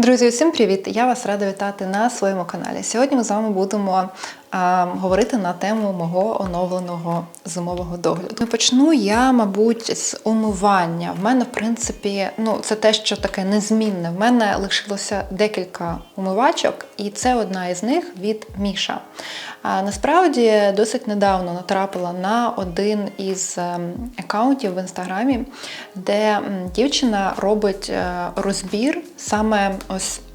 Друзі, усім привіт! Я вас рада вітати на своєму каналі. Сьогодні ми з вами будемо говорити на тему мого оновленого зимового догляду. Ну, Почну я, мабуть, з умивання. В мене, в принципі, ну це те, що таке незмінне. В мене лишилося декілька умивачок, і це одна із них від Міша. А, насправді досить недавно натрапила на один із ем, аккаунтів в інстаграмі, де дівчина робить е, розбір саме ось е,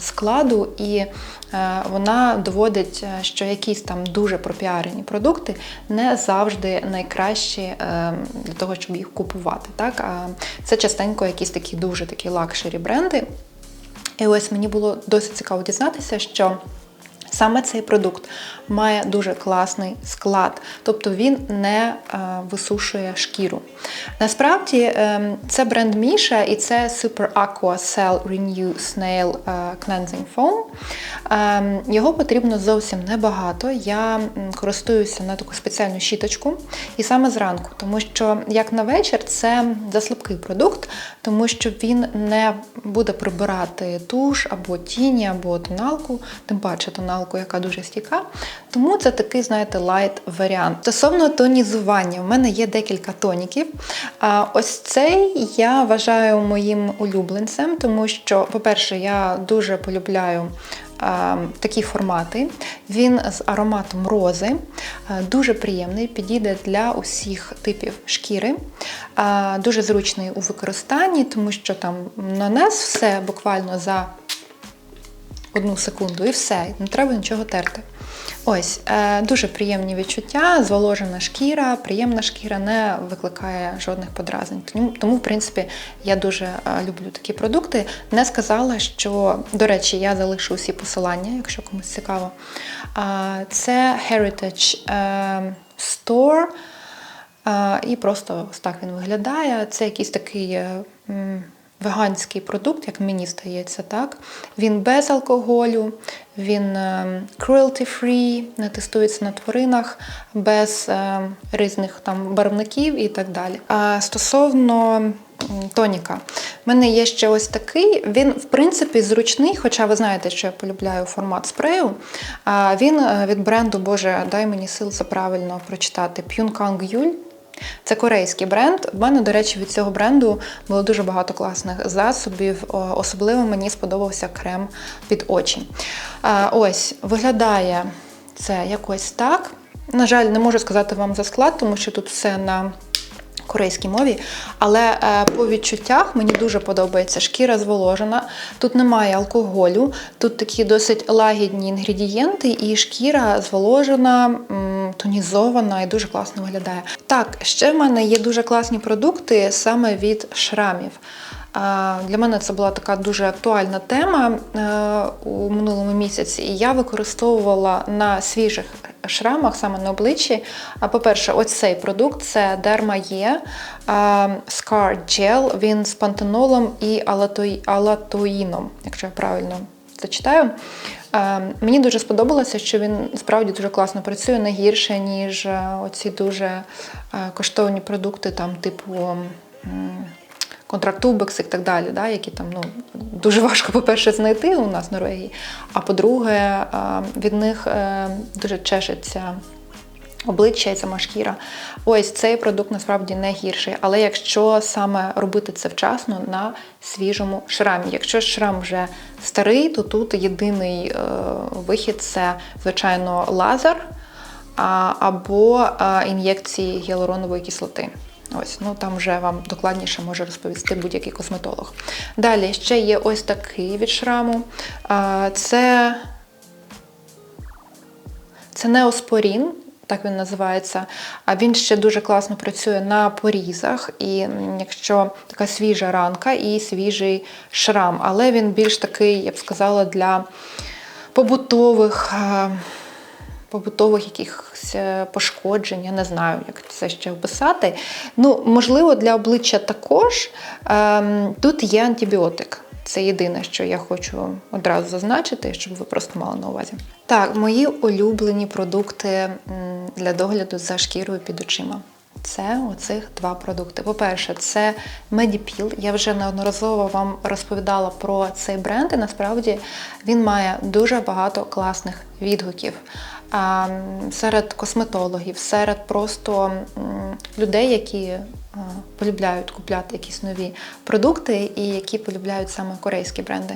складу, і е, вона доводить, е, що якісь там дуже пропіарені продукти не завжди найкращі е, для того, щоб їх купувати. Так? Це частенько якісь такі дуже такі лакшері бренди. І ось мені було досить цікаво дізнатися, що саме цей продукт має дуже класний склад, тобто він не е, висушує шкіру. Насправді е, це бренд Міша і це Super Aqua Cell Renew Snail е, Cleansing Foam. Його потрібно зовсім небагато. Я користуюся на таку спеціальну щіточку і саме зранку, тому що як на вечір це заслабкий продукт, тому що він не буде прибирати туш або тіні, або тоналку, тим паче тоналку, яка дуже стійка. Тому це такий, знаєте, лайт варіант. Стосовно тонізування, в мене є декілька тоніків. А ось цей я вважаю моїм улюбленцем, тому що, по-перше, я дуже полюбляю. Такі формати. Він з ароматом рози, дуже приємний, підійде для усіх типів шкіри, дуже зручний у використанні, тому що там нанес все буквально за одну секунду і все, не треба нічого терти. Ось, е, дуже приємні відчуття, зволожена шкіра, приємна шкіра не викликає жодних подразнень. Тому, в принципі, я дуже е, люблю такі продукти. Не сказала, що, до речі, я залишу усі посилання, якщо комусь цікаво. Це Heritage е, Store. І просто ось так він виглядає. Це якийсь такий веганський продукт, як мені здається, так. Він без алкоголю, він е, cruelty-free, не тестується на тваринах, без е, різних там барвників і так далі. А стосовно тоніка, в мене є ще ось такий. Він, в принципі, зручний, хоча ви знаєте, що я полюбляю формат спрею. Він е, від бренду, Боже, дай мені сил це правильно прочитати. Pyunkang Yul. Це корейський бренд. В мене, до речі, від цього бренду було дуже багато класних засобів. Особливо мені сподобався крем під очі. Ось, виглядає це якось так. На жаль, не можу сказати вам за склад, тому що тут все на корейській мові, але е, по відчуттях мені дуже подобається шкіра зволожена. Тут немає алкоголю, тут такі досить лагідні інгредієнти, і шкіра зволожена, тонізована і дуже класно виглядає. Так, ще в мене є дуже класні продукти саме від шрамів. Для мене це була така дуже актуальна тема е, у минулому місяці, і я використовувала на свіжих шрамах, саме на обличчі. А по-перше, ось цей продукт це Derma E Scar Gel. Він з пантенолом і алатоїном, якщо я правильно це читаю. Е, Мені дуже сподобалося, що він справді дуже класно працює, не гірше, ніж е, оці дуже е, коштовні продукти, там, типу. контракт контрактубекс і так далі, да, які там ну, дуже важко, по-перше, знайти у нас в Норвегії. А по-друге, від них дуже чешеться обличчя і сама шкіра. Ось цей продукт насправді не гірший. Але якщо саме робити це вчасно на свіжому шрамі. Якщо шрам вже старий, то тут єдиний е, вихід це, звичайно, лазер а, або е, ін'єкції гіалуронової кислоти. Ось, ну там вже вам докладніше може розповісти будь-який косметолог. Далі ще є ось такий від шраму. Це, це неоспорін, так він називається. А він ще дуже класно працює на порізах. І якщо така свіжа ранка і свіжий шрам, але він більш такий, я б сказала, для побутових. е, побутових якихось е, пошкоджень, я не знаю, як це ще описати. Ну, можливо, для обличчя також ем, тут є антибіотик. Це єдине, що я хочу одразу зазначити, щоб ви просто мали на увазі. Так, мої улюблені продукти для догляду за шкірою під очима. це оцих два продукти. По-перше, це Medipil. Я вже неодноразово вам розповідала про цей бренд, і насправді він має дуже багато класних відгуків. Серед косметологів, серед просто людей, які полюбляють купляти якісь нові продукти і які полюбляють саме корейські бренди.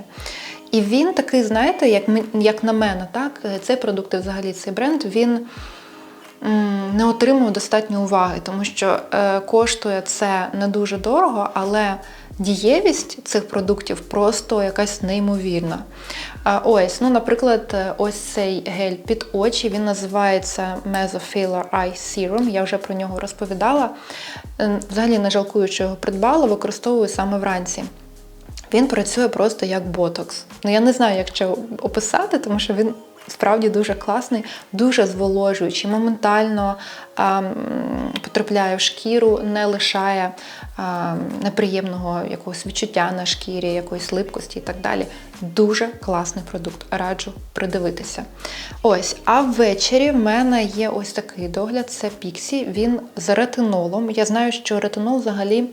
І він такий, знаєте, як, як на мене, так, е, цей продукт взагалі цей бренд, він не отримав достатньо уваги, тому що е, коштує це не дуже дорого, але дієвість цих продуктів просто якась неймовірна. Ось, ну, наприклад, е, ось цей гель під очі, він називається Mesofiller Eye Serum. Я вже про нього розповідала. Взагалі не жалкую, що його придбала, використовую саме вранці. Він працює просто як ботокс. Ну я не знаю, як ще описати, тому що він справді дуже класний, дуже зволожуючий, моментально а, потрапляє в шкіру, не лишає а, неприємного якогось відчуття на шкірі, якоїсь липкості і так далі. Дуже класний продукт. Раджу придивитися. Ось, а ввечері в мене є ось такий догляд: це Піксі. Він з ретинолом. Я знаю, що ретинол взагалі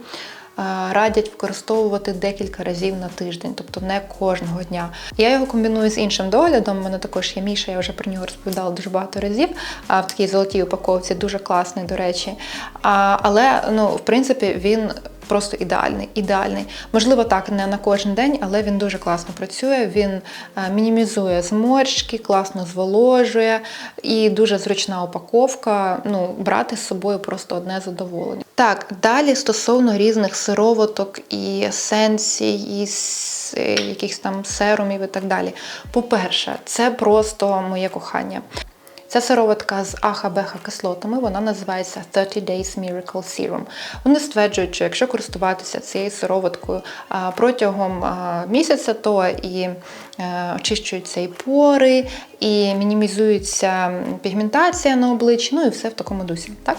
радять використовувати декілька разів на тиждень, тобто не кожного дня. Я його комбіную з іншим доглядом. У мене також є Міша, я вже про нього розповідала дуже багато разів. В такій золотій упаковці дуже класний, до речі. Але ну, в принципі він. Просто ідеальний, ідеальний. Можливо, так не на кожен день, але він дуже класно працює. Він е, мінімізує зморшки, класно зволожує і дуже зручна упаковка. Ну, брати з собою просто одне задоволення. Так, далі стосовно різних сироваток і есенцій, і е, якихось там серумів і так далі. По-перше, це просто моє кохання. Ця сироватка з аха-беха кислотами, вона називається 30 Days Miracle Serum. Вони стверджують, що якщо користуватися цією сироваткою протягом місяця, то і е, очищуються і пори, і мінімізується пігментація на обличчі, ну і все в такому дусі. Так?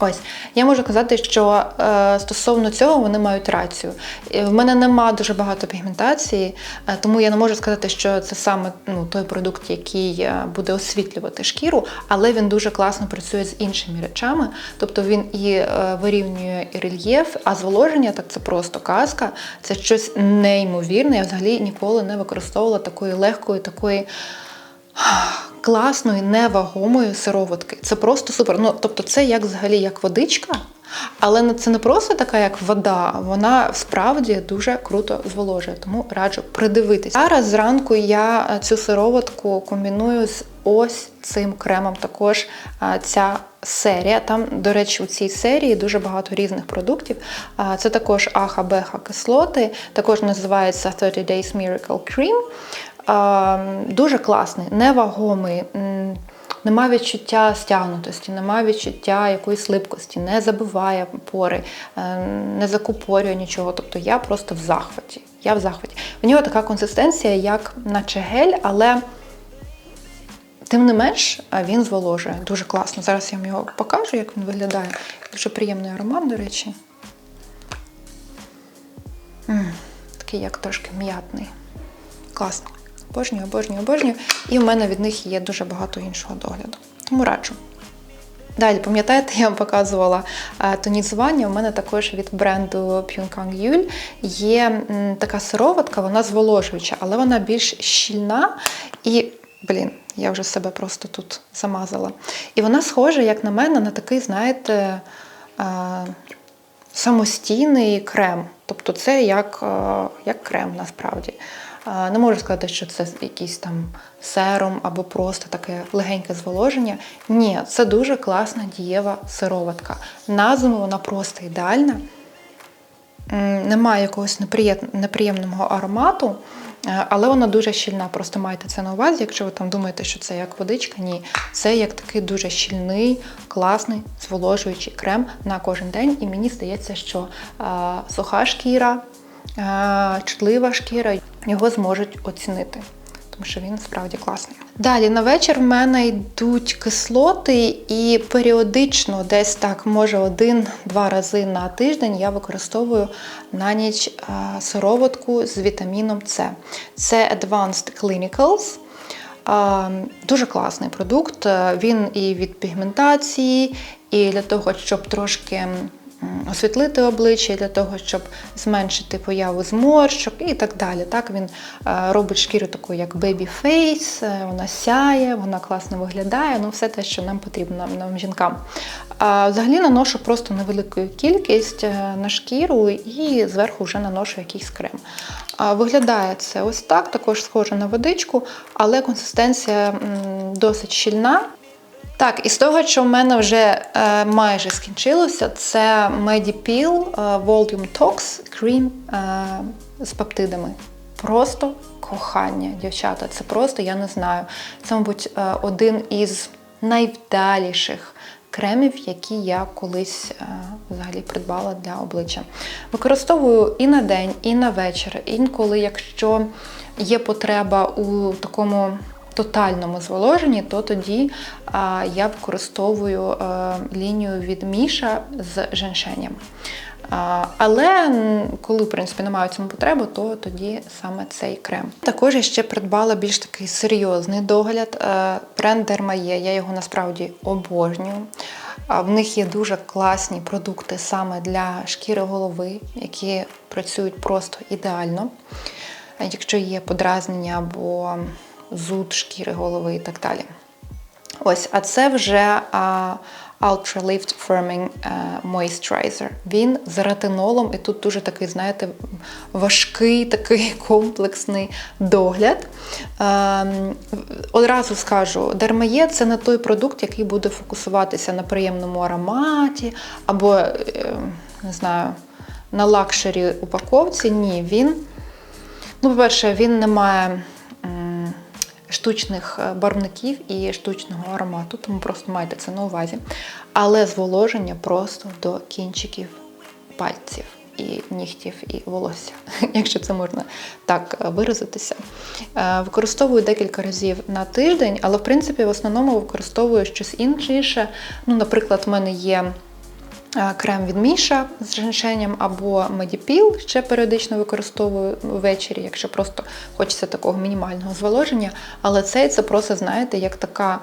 Ось я можу казати, що е, стосовно цього вони мають рацію. Е, В мене нема дуже багато пігментації, е, тому я не можу сказати, що це саме ну, той продукт, який е, буде освітлювати шкіру, але він дуже класно працює з іншими речами. Тобто він і е, вирівнює і рельєф, а зволоження так це просто казка. Це щось неймовірне. Я взагалі ніколи не використовувала такої легкої, такої класної, невагомої сироватки. Це просто супер. Ну, тобто, це як взагалі як водичка, але це не просто така, як вода. Вона справді дуже круто зволожує, тому раджу придивитися. Зараз зранку я е, цю сироватку комбіную з ось цим кремом. Також е, ця серія. Там, до речі, у цій серії дуже багато різних продуктів. Це також аха-беха кислоти, також називається 30 Days Miracle Cream. Дуже класний, невагомий. Нема відчуття стягнутості, нема відчуття якоїсь липкості, не забиває пори, е, не закупорює нічого. Тобто я просто в захваті. Я в захваті. У нього така консистенція, як наче гель, але тим не менш він зволожує. Дуже класно. Зараз я вам його покажу, як він виглядає. Дуже приємний аромат, до речі. М, Такий як трошки м'ятний. Класно. Обожнюю, обожнюю, обожнюю. І в мене від них є дуже багато іншого догляду. Тому раджу. Далі, пам'ятаєте, я вам показувала е, тонізування. У мене також від бренду Pyunkang Yul є така сироватка, вона зволожуюча, але вона більш щільна і, блін, я вже себе просто тут замазала. І вона схожа, як на мене, на такий, знаєте, е, самостійний крем. Тобто це як, е, як крем насправді. Не можу сказати, що це якийсь там серум або просто таке легеньке зволоження. Ні, це дуже класна дієва сироватка. На зиму вона просто ідеальна. Немає якогось неприємного аромату, е, але вона дуже щільна. Просто майте це на увазі. Якщо ви там думаєте, що це як водичка, ні. Це як такий дуже щільний, класний, зволожуючий крем на кожен день. І мені здається, що е, суха шкіра, е, чутлива шкіра його зможуть оцінити. Тому що він справді класний. Далі на вечір в мене йдуть кислоти, і періодично, десь так, може один-два рази на тиждень я використовую на ніч е, сироватку з вітаміном С. Це Advanced Clinicals. Дуже класний продукт. Е, Він і від пігментації, і для того, щоб трошки освітлити обличчя, для того, щоб зменшити появу зморщок і так далі. Так Він е, робить шкіру таку, як е, вона сяє, вона класно виглядає. Ну, все те, що нам потрібно нам, жінкам. А взагалі наношу просто невелику кількість е, на шкіру і зверху вже наношу якийсь крем. Виглядає це ось так, також схоже на водичку, але консистенція досить щільна. Так, і з того, що в мене вже е, майже скінчилося, це Medipil е, Volume Tox Cream е, з пептидами. Просто кохання, дівчата. Це просто, я не знаю. Це, мабуть, е, один із найвдаліших кремів, які я колись е, взагалі придбала для обличчя. Використовую і на день, і на вечір. Інколи, якщо є потреба у такому тотальному зволоженні, то тоді я використовую а, лінію від Міша з женшенем. А, але коли, в принципі, немає в цьому потреби, то тоді саме цей крем. Також я ще придбала більш такий серйозний догляд. Е, Бренд Dermae, я його насправді обожнюю. В них є дуже класні продукти саме для шкіри голови, які працюють просто ідеально. Якщо є подразнення або зуд шкіри голови і так далі. Ось, а це вже а, Ultra Lift Firming а, Moisturizer. Він з ретинолом, і тут дуже такий, знаєте, важкий, такий комплексний догляд. А, одразу скажу, Дермає це не той продукт, який буде фокусуватися на приємному ароматі, або, е, не знаю, на лакшері упаковці. Ні, він, ну, по-перше, він не має штучних е, барвників і штучного аромату, тому просто майте це на увазі. Але зволоження просто до кінчиків пальців. І нігтів, і волосся, якщо це можна так е, виразитися. Е, Використовую декілька разів на тиждень, але в принципі в основному використовую щось інше. Ну, наприклад, в мене є крем від Міша з Женшенням або Медіпіл, ще періодично використовую ввечері, якщо просто хочеться такого мінімального зволоження. Але цей це просто, знаєте, як така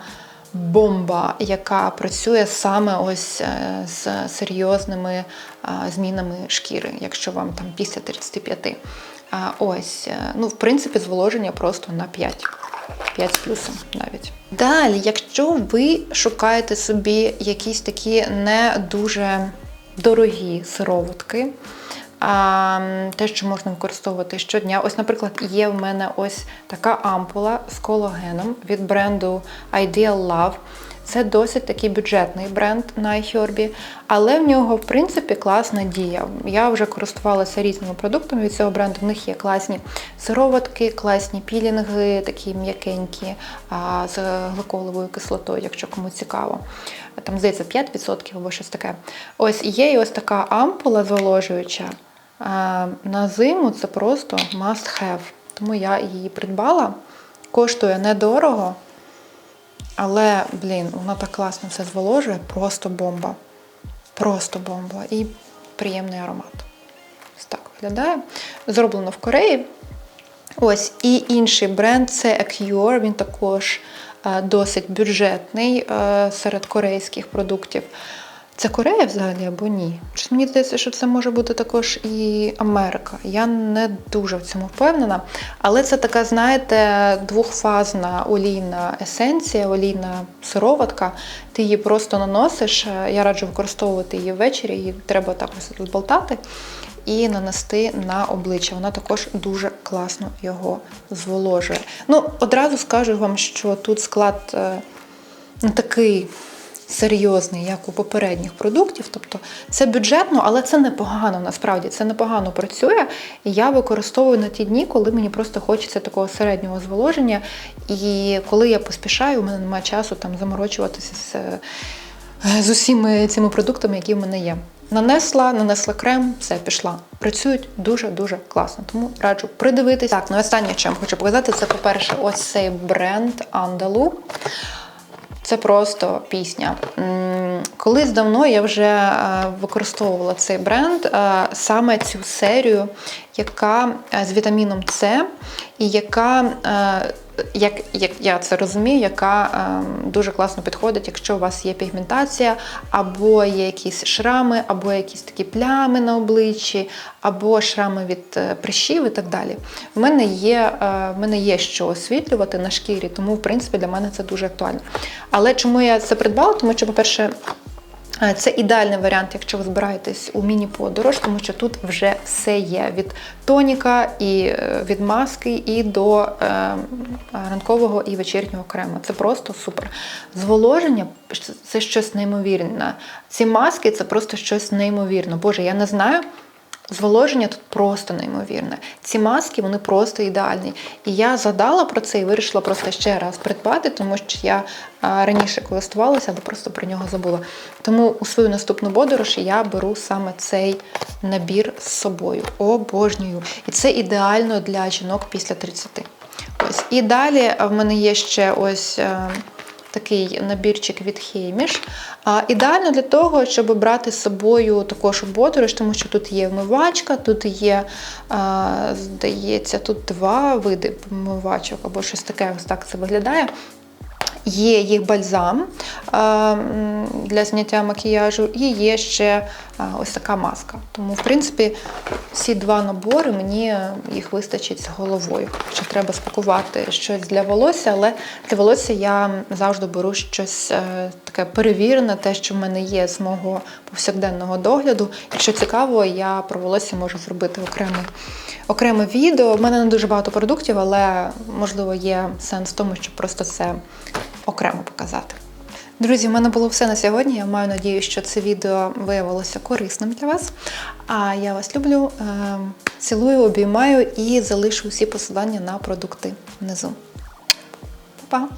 бомба, яка працює саме ось е, з серйозними е, змінами шкіри, якщо вам там після 35. Ось, е, ну, в принципі, зволоження просто на 5. 5 з плюсом навіть. Далі, якщо ви шукаєте собі якісь такі не дуже дорогі сироватки, те, що можна використовувати щодня. Ось, наприклад, є в мене ось така ампула з кологеном від бренду Ideal Love. Це досить такий бюджетний бренд на iHerb, але в нього, в принципі, класна дія. Я вже користувалася різними продуктами від цього бренду. В них є класні сироватки, класні пілінги, такі м'якенькі, з гликоловою кислотою, якщо кому цікаво. Там, здається, 5% або щось таке. Ось є і ось така ампула зволожуюча. На зиму це просто must have. Тому я її придбала. Коштує недорого. Але, блін, вона так класно все зволожує, просто бомба. Просто бомба. І приємний аромат. Ось так виглядає. Зроблено в Кореї. Ось, і інший бренд це Acure, він також е, досить бюджетний е, серед корейських продуктів. Це Корея взагалі або ні? Чи мені здається, що це може бути також і Америка. Я не дуже в цьому впевнена. Але це така, знаєте, двохфазна олійна есенція, олійна сироватка. Ти її просто наносиш. Я раджу використовувати її ввечері, її треба так ось розболтати і нанести на обличчя. Вона також дуже класно його зволожує. Ну, одразу скажу вам, що тут склад е, не такий серйозний, як у попередніх продуктів. Тобто це бюджетно, але це непогано насправді. Це непогано працює. І я використовую на ті дні, коли мені просто хочеться такого середнього зволоження. І коли я поспішаю, у мене немає часу там заморочуватися з, е, з усіма цими продуктами, які в мене є. Нанесла, нанесла крем, все пішла. Працюють дуже-дуже класно. Тому раджу придивитись. Так, ну останнє, що я вам хочу показати, це, по-перше, ось цей бренд Andalou. Це просто пісня. Колись давно я вже е, використовувала цей бренд, е, саме цю серію яка е, з вітаміном С, і яка, е, як, як я це розумію, яка е, дуже класно підходить, якщо у вас є пігментація, або є якісь шрами, або якісь такі плями на обличчі, або шрами від е, прищів і так далі. В мене є, е, в мене є що освітлювати на шкірі, тому в принципі для мене це дуже актуально. Але чому я це придбала? Тому що, по-перше, Це ідеальний варіант, якщо ви збираєтесь у міні-подорож, тому що тут вже все є від тоніка і е, від маски і до е, ранкового і вечірнього крему. Це просто супер. Зволоження це щось неймовірне. Ці маски це просто щось неймовірне. Боже, я не знаю. Зволоження тут просто неймовірне. Ці маски вони просто ідеальні. І я згадала про це і вирішила просто ще раз придбати, тому що я раніше користувалася, але просто про нього забула. Тому у свою наступну подорож я беру саме цей набір з собою. Обожнюю. І це ідеально для жінок після 30. Ось. І далі в мене є ще ось. Такий набірчик від Хейміш. Ідеально для того, щоб брати з собою також подорож, тому що тут є вмивачка, тут є, а, здається, тут два види вмивачок або щось таке, ось так це виглядає. Є їх бальзам для зняття макіяжу, і є ще ось така маска. Тому, в принципі, ці два набори мені їх вистачить з головою. Ще треба спакувати щось для волосся, але для волосся я завжди беру щось е, таке перевірене, те, що в мене є з мого повсякденного догляду. Якщо цікаво, я про волосся можу зробити окреме, окреме відео. У мене не дуже багато продуктів, але можливо є сенс в тому, щоб просто це окремо показати. Друзі, в мене було все на сьогодні. Я маю надію, що це відео виявилося корисним для вас. А я вас люблю, е, цілую, обіймаю і залишу усі посилання на продукти внизу. Па-па!